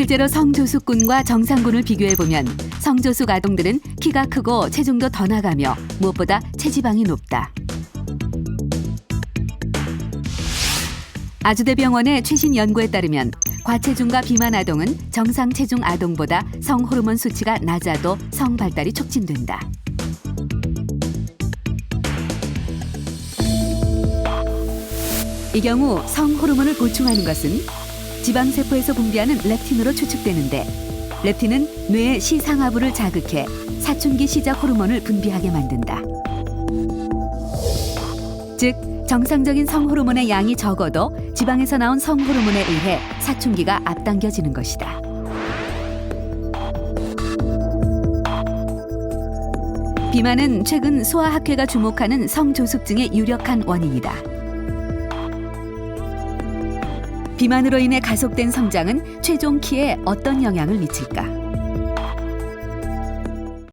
실제로 성조숙 군과 정상군을 비교해 보면 성조숙 아동들은 키가 크고 체중도 더 나가며 무엇보다 체지방이 높다. 아주대병원의 최신 연구에 따르면 과체중과 비만 아동은 정상 체중 아동보다 성 호르몬 수치가 낮아도 성 발달이 촉진된다. 이 경우 성 호르몬을 보충하는 것은 지방 세포에서 분비하는 렙틴으로 추측되는데 렙틴은 뇌의 시상하부를 자극해 사춘기 시작 호르몬을 분비하게 만든다. 즉 정상적인 성 호르몬의 양이 적어도 지방에서 나온 성 호르몬에 의해 사춘기가 앞당겨지는 것이다. 비만은 최근 소아학회가 주목하는 성조숙증의 유력한 원인이다. 비만으로 인해 가속된 성장은 최종 키에 어떤 영향을 미칠까?